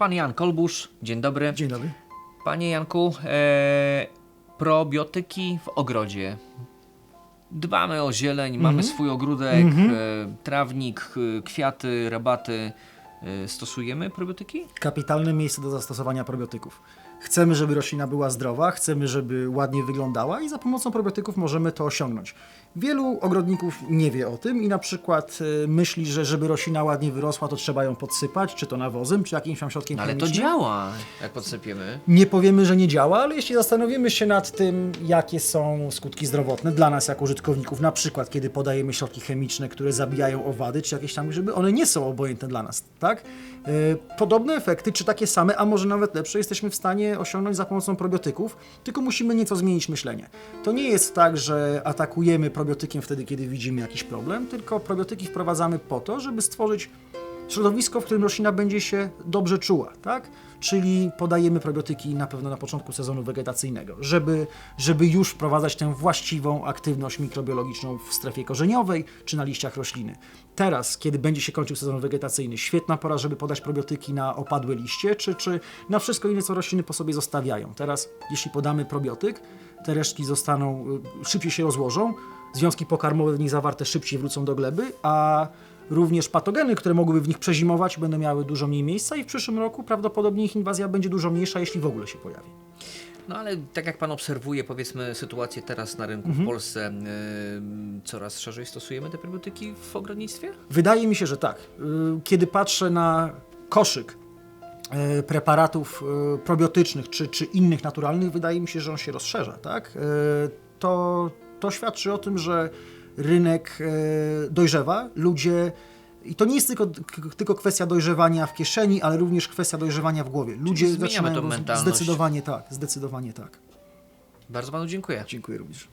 Pan Jan Kolbusz, dzień dobry. Dzień dobry. Panie Janku, e, probiotyki w ogrodzie. Dbamy o zieleń, mamy swój ogródek, e, trawnik, e, kwiaty, rabaty. E, stosujemy probiotyki? Kapitalne miejsce do zastosowania probiotyków. Chcemy, żeby roślina była zdrowa, chcemy, żeby ładnie wyglądała i za pomocą probiotyków możemy to osiągnąć. Wielu ogrodników nie wie o tym i na przykład y, myśli, że żeby roślina ładnie wyrosła, to trzeba ją podsypać, czy to nawozem, czy jakimś tam środkiem No, ale to działa, jak podsypiemy. Nie powiemy, że nie działa, ale jeśli zastanowimy się nad tym, jakie są skutki zdrowotne dla nas jako użytkowników, na przykład kiedy podajemy środki chemiczne, które zabijają owady, czy jakieś tam grzyby, one nie są obojętne dla nas, tak? Yy, Podobne efekty, czy takie same, a może nawet lepsze, jesteśmy w stanie osiągnąć za pomocą probiotyków, tylko musimy nieco zmienić myślenie. To nie jest tak, że atakujemy probiotykiem wtedy, kiedy widzimy jakiś problem, tylko probiotyki wprowadzamy po to, żeby stworzyć środowisko, w którym roślina będzie się dobrze czuła, tak? Czyli podajemy probiotyki na pewno na początku sezonu wegetacyjnego, żeby, żeby już wprowadzać tę właściwą aktywność mikrobiologiczną w strefie korzeniowej czy na liściach rośliny. Teraz, kiedy będzie się kończył sezon wegetacyjny, świetna pora, żeby podać probiotyki na opadłe liście, czy, czy na wszystko inne, co rośliny po sobie zostawiają. Teraz, jeśli podamy probiotyk, te resztki zostaną, y, szybciej się rozłożą, związki pokarmowe w nich zawarte szybciej wrócą do gleby, a również patogeny, które mogłyby w nich przezimować, będą miały dużo mniej miejsca i w przyszłym roku prawdopodobnie ich inwazja będzie dużo mniejsza, jeśli w ogóle się pojawi. No ale tak jak Pan obserwuje, powiedzmy, sytuację teraz na rynku Mhm. w Polsce, e, coraz szerzej stosujemy te probiotyki w ogrodnictwie? Wydaje mi się, że tak. Y, Kiedy patrzę na koszyk y, preparatów y, probiotycznych czy, czy innych naturalnych, wydaje mi się, że on się rozszerza. Tak? Y, To, to świadczy o tym, że rynek y, dojrzewa, ludzie. I to nie jest tylko, tylko kwestia dojrzewania w kieszeni, ale również kwestia dojrzewania w głowie. Ludzie zaczynają tą mentalność. Zdecydowanie tak, zdecydowanie tak. Bardzo Panu dziękuję. Dziękuję również.